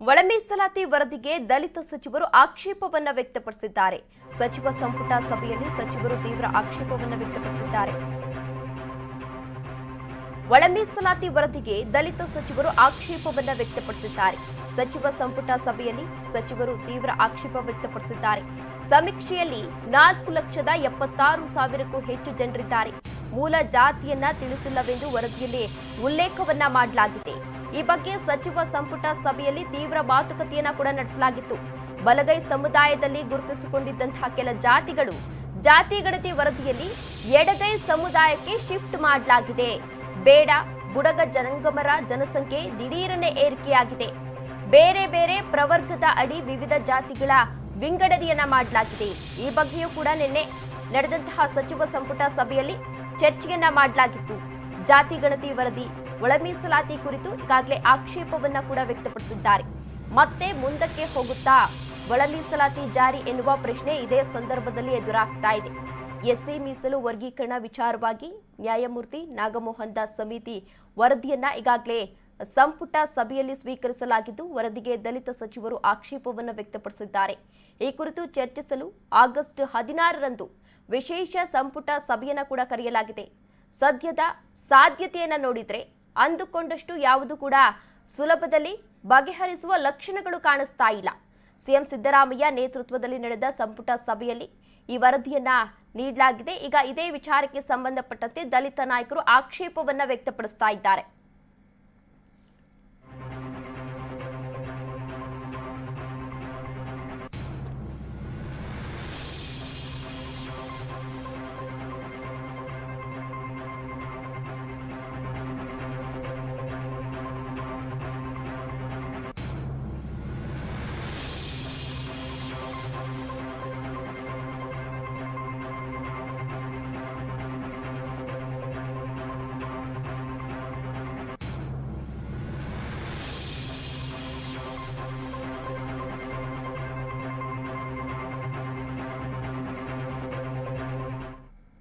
ಒಳ ಮೀಸಲಾತಿ ವರದಿಗೆ ದಲಿತ ಸಚಿವರು ಆಕ್ಷೇಪವನ್ನು ವ್ಯಕ್ತಪಡಿಸಿದ್ದಾರೆ. ಸಚಿವ ಸಂಪುಟ ಸಭೆಯಲ್ಲಿ ಸಚಿವರು ತೀವ್ರ ಆಕ್ಷೇಪವನ್ನು ವ್ಯಕ್ತಪಡಿಸಿದ್ದಾರೆ. ಒಳ ಮೀಸಲಾತಿ ವರದಿಗೆ ದಲಿತ ಸಚಿವರು ಆಕ್ಷೇಪವನ್ನು ವ್ಯಕ್ತಪಡಿಸಿದ್ದಾರೆ. ಸಚಿವ ಸಂಪುಟ ಸಭೆಯಲ್ಲಿ ಸಚಿವರು ತೀವ್ರ ಆಕ್ಷೇಪ ವ್ಯಕ್ತಪಡಿಸಿದ್ದಾರೆ. ಸಮೀಕ್ಷೆಯಲ್ಲಿ ನಾಲ್ಕು ಲಕ್ಷದ ಎಪ್ಪತ್ತಾರು ಸಾವಿರಕ್ಕೂ ಹೆಚ್ಚು ಜನರಿದ್ದಾರೆ. ಮೂಲ ಜಾತಿಯನ್ನ ತಿಳಿಸಿಲ್ಲವೆಂದು ವರದಿಯಲ್ಲಿ ಉಲ್ಲೇಖವನ್ನ ಮಾಡಲಾಗಿದೆ. ಈ ಬಗ್ಗೆ ಸಚಿವ ಸಂಪುಟ ಸಭೆಯಲ್ಲಿ ತೀವ್ರ ಮಾತುಕತೆಯನ್ನ ಕೂಡ ನಡೆಸಲಾಗಿತ್ತು. ಬಲಗೈ ಸಮುದಾಯದಲ್ಲಿ ಗುರುತಿಸಿಕೊಂಡಿದ್ದಂತಹ ಕೆಲ ಜಾತಿಗಳು ಜಾತಿ ಗಣತಿ ವರದಿಯಲ್ಲಿ ಎಡಗೈ ಸಮುದಾಯಕ್ಕೆ ಶಿಫ್ಟ್ ಮಾಡಲಾಗಿದೆ. ಬೇಡ, ಬುಡಗ ಜನಾಂಗಮರ ಜನಸಂಖ್ಯೆ ದಿಢೀರನೆ ಏರಿಕೆಯಾಗಿದೆ. ಬೇರೆ ಬೇರೆ ಪ್ರವರ್ಗದ ಅಡಿ ವಿವಿಧ ಜಾತಿಗಳ ವಿಂಗಡಣೆಯನ್ನ ಮಾಡಲಾಗಿದೆ. ಈ ಬಗ್ಗೆಯೂ ಕೂಡ ನಿನ್ನೆ ನಡೆದಂತಹ ಸಚಿವ ಸಂಪುಟ ಸಭೆಯಲ್ಲಿ ಚರ್ಚೆಯನ್ನ ಮಾಡಲಾಗಿತ್ತು. ಜಾತಿ ಗಣತಿ ವರದಿ ಒಳ ಮೀಸಲಾತಿ ಕುರಿತು ಈಗಾಗಲೇ ಆಕ್ಷೇಪವನ್ನ ಕೂಡ ವ್ಯಕ್ತಪಡಿಸಿದ್ದಾರೆ. ಮತ್ತೆ ಮುಂದಕ್ಕೆ ಹೋಗುತ್ತಾ ಒಳ ಮೀಸಲಾತಿ ಜಾರಿ ಎನ್ನುವ ಪ್ರಶ್ನೆ ಇದೇ ಸಂದರ್ಭದಲ್ಲಿ ಎದುರಾಗ್ತಾ ಇದೆ. ಎಸ್ಸಿ ಮೀಸಲು ವರ್ಗೀಕರಣ ವಿಚಾರವಾಗಿ ನ್ಯಾಯಮೂರ್ತಿ ನಾಗಮೋಹನ್ ದಾಸ್ ಸಮಿತಿ ವರದಿಯನ್ನ ಈಗಾಗಲೇ ಸಂಪುಟ ಸಭೆಯಲ್ಲಿ ಸ್ವೀಕರಿಸಲಾಗಿದ್ದು, ವರದಿಗೆ ದಲಿತ ಸಚಿವರು ಆಕ್ಷೇಪವನ್ನು ವ್ಯಕ್ತಪಡಿಸಿದ್ದಾರೆ. ಈ ಕುರಿತು ಚರ್ಚಿಸಲು ಆಗಸ್ಟ್ ಹದಿನಾರರಂದು ವಿಶೇಷ ಸಂಪುಟ ಸಭೆಯನ್ನು ಕೂಡ ಕರೆಯಲಾಗಿದೆ. ಸದ್ಯದ ಸಾಧ್ಯತೆಯನ್ನು ನೋಡಿದ್ರೆ ಅಂದುಕೊಂಡಷ್ಟು ಯಾವುದು ಕೂಡ ಸುಲಭದಲ್ಲಿ ಬಗೆಹರಿಸುವ ಲಕ್ಷಣಗಳು ಕಾಣಿಸ್ತಾ ಇಲ್ಲ. ಸಿಎಂ ಸಿದ್ದರಾಮಯ್ಯ ನೇತೃತ್ವದಲ್ಲಿ ನಡೆದ ಸಂಪುಟ ಸಭೆಯಲ್ಲಿ ಈ ವರದಿಯನ್ನ ನೀಡಲಾಗಿದೆ. ಈಗ ಇದೇ ವಿಚಾರಕ್ಕೆ ಸಂಬಂಧಪಟ್ಟಂತೆ ದಲಿತ ನಾಯಕರು ಆಕ್ಷೇಪವನ್ನ ವ್ಯಕ್ತಪಡಿಸ್ತಾ ಇದ್ದಾರೆ.